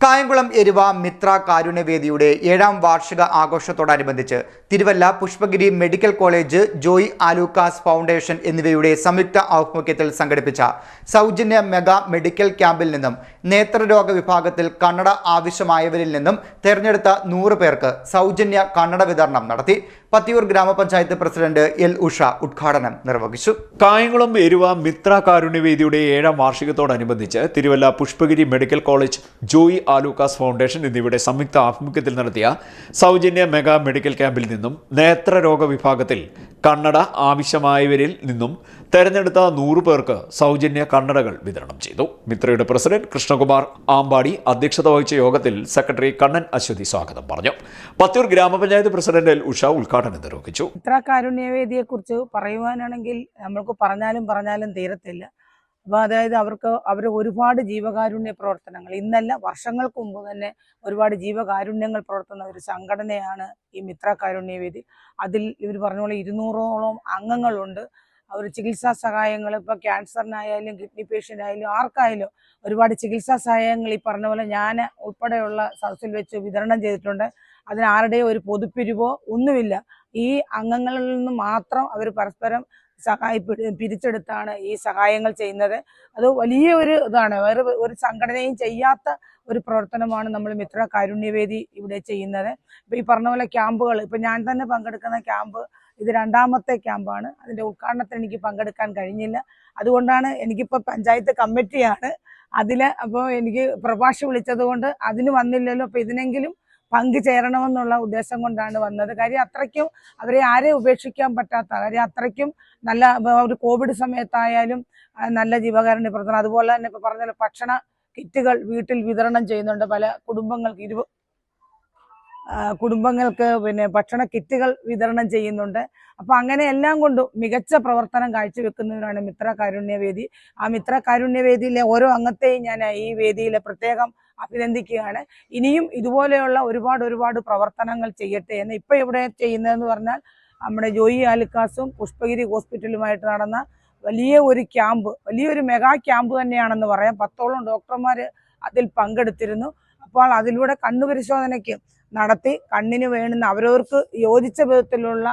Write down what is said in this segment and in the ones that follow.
കായംകുളം എരുവ മിത്ര കാരുണ്യവേദിയുടെ ഏഴാം വാർഷിക ആഘോഷത്തോടനുബന്ധിച്ച് Thiruvalla Pushpagiri medical college Joy Alukkas foundation എന്നിവയുടെ സംയുക്ത ആഭിമുഖ്യത്തിൽ സംഘടിപ്പിച്ച സൗജന്യ മെഗാ മെഡിക്കൽ ക്യാമ്പിൽ നിന്നും നേത്രരോഗ വിഭാഗത്തിൽ കണ്ണട ആവശ്യമായവരിൽ നിന്നും തെരഞ്ഞെടുത്ത നൂറ് പേർക്ക് സൗജന്യ കണ്ണട വിതരണം നടത്തി പത്തിയൂർ ഗ്രാമപഞ്ചായത്ത് പ്രസിഡന്റ് എൽ ഉഷ ഉദ്ഘാടനം നിർവഹിച്ചു. കായംകുളം എരുവ മിത്ര കാരുണ്യവേദിയുടെ ഏഴാം വാർഷികത്തോടനുബന്ധിച്ച് Thiruvalla Pushpagiri medical college Joy Alukkas foundation എന്നിവയുടെ സംയുക്ത ആഭിമുഖ്യത്തിൽ നടത്തിയ സൗജന്യ മെഗാ മെഡിക്കൽ ക്യാമ്പിൽ നിന്നും നേത്രരോഗ വിഭാഗത്തിൽ കണ്ണട ആവശ്യമായവരിൽ നിന്നും തെരഞ്ഞെടുത്ത നൂറ് പേർക്ക് സൗജന്യ കണ്ണടകൾ വിതരണം ചെയ്തു. മിത്രയുടെ പ്രസിഡന്റ് കൃഷ്ണകുമാർ ആമ്പാടി അധ്യക്ഷത വഹിച്ച യോഗത്തിൽ സെക്രട്ടറി കണ്ണൻ അശ്വതി സ്വാഗതം പറഞ്ഞു. പത്തൂർ ഗ്രാമപഞ്ചായത്ത് പ്രസിഡന്റ് ഉഷ ഉദ്ഘാടനം നിർവഹിച്ചു. ഇത്ര കാരുണ്യവേദിയെക്കുറിച്ച് പറയുവാനാണെങ്കിൽ നമ്മൾക്ക് പറഞ്ഞാലും പറഞ്ഞാലും തീരത്തില്ല. അപ്പോൾ അതായത് അവർക്ക് അവർ ഒരുപാട് ജീവകാരുണ്യ പ്രവർത്തനങ്ങൾ. ഇന്നല്ല വർഷങ്ങൾക്ക് മുമ്പ് തന്നെ ഒരുപാട് ജീവകാരുണ്യങ്ങൾ പ്രവർത്തുന്ന ഒരു സംഘടനയാണ് ഈ മിത്ര കാരുണ്യവേദി അതിൽ ഇവർ പറഞ്ഞ പോലെ ഇരുന്നൂറോളം അംഗങ്ങളുണ്ട്. അവർ ചികിത്സാ സഹായങ്ങൾ ഇപ്പോൾ ക്യാൻസറിനായാലും കിഡ്നി പേഷ്യന്റ് ആയാലും ആർക്കായാലും ഒരുപാട് ചികിത്സാ സഹായങ്ങൾ ഈ പറഞ്ഞ പോലെ ഞാൻ ഉൾപ്പെടെയുള്ള സദസ്സിൽ വെച്ച് വിതരണം ചെയ്തിട്ടുണ്ട്. അതിന് ആരുടെയും ഒരു പൊതുപ്പിരിവോ ഒന്നുമില്ല. ഈ അംഗങ്ങളിൽ നിന്ന് മാത്രം അവർ പരസ്പരം സഹായ പിരിച്ചെടുത്താണ് ഈ സഹായങ്ങൾ ചെയ്യുന്നത്. അത് വലിയ ഒരു ഇതാണ്. വേറെ ഒരു സംഘടനയും ചെയ്യാത്ത ഒരു പ്രവർത്തനമാണ് നമ്മൾ മിത്ര കാരുണ്യവേദി ഇവിടെ ചെയ്യുന്നത്. ഇപ്പം ഈ പറഞ്ഞ പോലെ ക്യാമ്പുകൾ ഇപ്പം ഞാൻ തന്നെ പങ്കെടുക്കുന്ന ക്യാമ്പ് ഇത് രണ്ടാമത്തെ ക്യാമ്പാണ്. അതിന്റെ ഉദ്ഘാടനത്തിന് എനിക്ക് പങ്കെടുക്കാൻ കഴിഞ്ഞില്ല. അതുകൊണ്ടാണ് എനിക്കിപ്പോൾ പഞ്ചായത്ത് കമ്മിറ്റിയാണ്. അതിൽ അപ്പോൾ എനിക്ക് പ്രഭാഷ വിളിച്ചത് കൊണ്ട് അതിന് വന്നില്ലല്ലോ. അപ്പോൾ ഇതിനെങ്കിലും പങ്കുചേരണമെന്നുള്ള ഉദ്ദേശം കൊണ്ടാണ് വന്നത്. കാര്യം അത്രയ്ക്കും അവരെ ആരെയും ഉപേക്ഷിക്കാൻ പറ്റാത്ത കാര്യം അത്രയ്ക്കും നല്ല ഒരു കോവിഡ് സമയത്തായാലും നല്ല ജീവകാരുണ്യ പ്രവർത്തനം. അതുപോലെ തന്നെ ഇപ്പോൾ പറഞ്ഞ ഭക്ഷണ കിറ്റുകൾ വീട്ടിൽ വിതരണം ചെയ്യുന്നുണ്ട്. പല കുടുംബങ്ങൾക്ക് ഇരുപ ആ, കുടുംബങ്ങൾക്ക് പിന്നെ ഭക്ഷണ കിറ്റുകൾ വിതരണം ചെയ്യുന്നുണ്ട്. അപ്പോൾ അങ്ങനെ എല്ലാം കൊണ്ടും മികച്ച പ്രവർത്തനം കാഴ്ചവെക്കുന്നവരാണ് മിത്ര കാരുണ്യവേദി. ആ മിത്ര കാരുണ്യവേദിയിലെ ഓരോ അംഗത്തെയും ഞാൻ ഈ വേദിയിലെ പ്രത്യേകം അഭിനന്ദിക്കുകയാണ്. ഇനിയും ഇതുപോലെയുള്ള ഒരുപാട് ഒരുപാട് പ്രവർത്തനങ്ങൾ ചെയ്യട്ടെ എന്ന് ഇപ്പം ഇവിടെ ചെയ്യുന്നതെന്ന് പറഞ്ഞാൽ നമ്മുടെ ജോയി ആലുക്കാസും പുഷ്പഗിരി ഹോസ്പിറ്റലുമായിട്ട് നടന്ന വലിയ ഒരു ക്യാമ്പ് വലിയൊരു മെഗാ ക്യാമ്പ് തന്നെയാണെന്ന് പറയാം. പത്തോളം ഡോക്ടർമാർ അതിൽ പങ്കെടുത്തിരുന്നു. അപ്പോൾ അതിലൂടെ കണ്ണു പരിശോധനയ്ക്ക് നടത്തി കണ്ണിന് വേണ്ടുന്ന അവരവർക്ക് യോജിച്ച വിധത്തിലുള്ള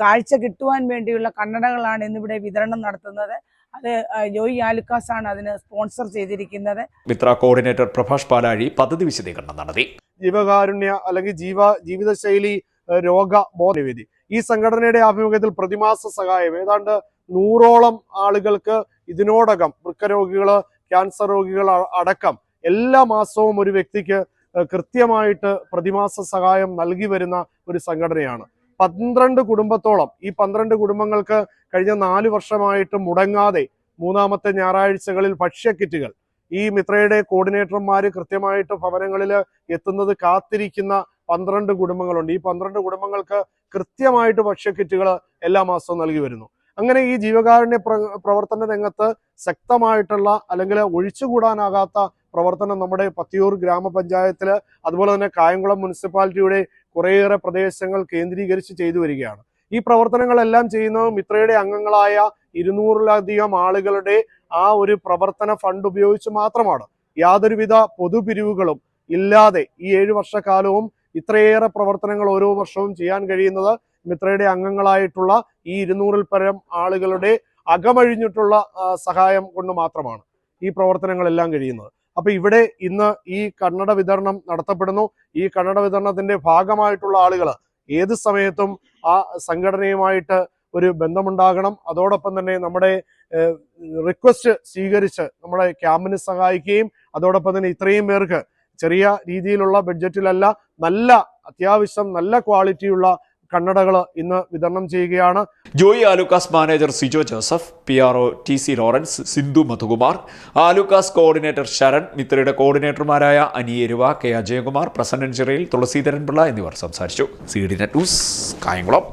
കാഴ്ച കിട്ടുവാൻ വേണ്ടിയുള്ള കണ്ണടകളാണ് ഇന്നിവിടെ വിതരണം നടത്തുന്നത്. അത് ജോയി ആലുക്കാസ് ആണ് അതിന് സ്പോൺസർ ചെയ്തിരിക്കുന്നത്. മിത്ര കോർഡിനേറ്റർ പ്രഭാഷ് പാലാഴി പദ്ധതി വിശദീകരണം നടത്തി. ജീവകാരുണ്യ അല്ലെങ്കിൽ ജീവ ജീവിതശൈലി രോഗ ബോധവേദി ഈ സംഘടനയുടെ ആഭിമുഖ്യത്തിൽ പ്രതിമാസ സഹായം. ഏതാണ്ട് നൂറോളം ആളുകൾക്ക് ഇതിനോടകം വൃക്കരോഗികൾ ക്യാൻസർ രോഗികൾ അടക്കം എല്ലാ മാസവും ഒരു വ്യക്തിക്ക് കൃത്യമായിട്ട് പ്രതിമാസ സഹായം നൽകി വരുന്ന ഒരു സംഘടനയാണ്. പന്ത്രണ്ട് കുടുംബത്തോളം ഈ പന്ത്രണ്ട് കുടുംബങ്ങൾക്ക് കഴിഞ്ഞ നാല് വർഷമായിട്ട് മുടങ്ങാതെ മൂന്നാമത്തെ ഞായറാഴ്ചകളിൽ ഭക്ഷ്യക്കിറ്റുകൾ ഈ മിത്രയുടെ കോർഡിനേറ്റർമാർ കൃത്യമായിട്ട് ഭവനങ്ങളിൽ എത്തുന്നത് കാത്തിരിക്കുന്ന പന്ത്രണ്ട് കുടുംബങ്ങളുണ്ട്. ഈ പന്ത്രണ്ട് കുടുംബങ്ങൾക്ക് കൃത്യമായിട്ട് ഭക്ഷ്യക്കിറ്റുകൾ എല്ലാ മാസവും നൽകി വരുന്നു. അങ്ങനെ ഈ ജീവകാരുണ്യ പ്ര- പ്രവർത്തന രംഗത്ത് ശക്തമായിട്ടുള്ള അല്ലെങ്കിൽ ഒഴിച്ചുകൂടാനാകാത്ത പ്രവർത്തനം നമ്മുടെ പത്തിയൂർ ഗ്രാമപഞ്ചായത്തിൽ അതുപോലെ തന്നെ കായംകുളം മുനിസിപ്പാലിറ്റിയുടെ കുറേയേറെ പ്രദേശങ്ങൾ കേന്ദ്രീകരിച്ച് ചെയ്തു വരികയാണ്. ഈ പ്രവർത്തനങ്ങളെല്ലാം ചെയ്യുന്നത് മിത്രയുടെ അംഗങ്ങളായ ഇരുന്നൂറിലധികം ആളുകളുടെ ആ ഒരു പ്രവർത്തന ഫണ്ട് ഉപയോഗിച്ച് മാത്രമാണ്. യാതൊരുവിധ പൊതുപിരിവുകളും ഇല്ലാതെ ഈ ഏഴു വർഷക്കാലവും ഇത്രയേറെ പ്രവർത്തനങ്ങൾ ഓരോ വർഷവും ചെയ്യാൻ കഴിയുന്നത് മിത്രയുടെ അംഗങ്ങളായിട്ടുള്ള ഈ ഇരുന്നൂറിൽ പരം ആളുകളുടെ അകമഴിഞ്ഞിട്ടുള്ള സഹായം കൊണ്ട് മാത്രമാണ് ഈ പ്രവർത്തനങ്ങളെല്ലാം കഴിയുന്നത്. അപ്പൊ ഇവിടെ ഇന്ന് ഈ കണ്ണട വിതരണം നടത്തപ്പെടുന്നു. ഈ കണ്ണട വിതരണത്തിന്റെ ഭാഗമായിട്ടുള്ള ആളുകൾ ഏത് സമയത്തും ആ സംഘടനയുമായിട്ട് ഒരു ബന്ധമുണ്ടാകണം. അതോടൊപ്പം തന്നെ നമ്മുടെ റിക്വസ്റ്റ് സ്വീകരിച്ച് നമ്മുടെ ക്യാമ്പിന് സഹായിക്കുകയും അതോടൊപ്പം തന്നെ ഇത്രയും പേർക്ക് ചെറിയ രീതിയിലുള്ള ബഡ്ജറ്റിലല്ല നല്ല അത്യാവശ്യം നല്ല ക്വാളിറ്റിയുള്ള കണ്ണടകൾ ഇന്ന് വിതരണം ചെയ്യുകയാണ്. Joy Alukkas manager Sijo Joseph P R O T C Lawrence Sindhu Madhukumar Alukkas coordinator Sharan മിത്രയുടെ കോർഡിനേറ്റർമാരായ അനി എരുവ കെ അജയകുമാർ പ്രസന്നൻ ചിറയിൽ തുളസീധരൻ പിള്ള എന്നിവർ സംസാരിച്ചു. C D net news Kayamkulam.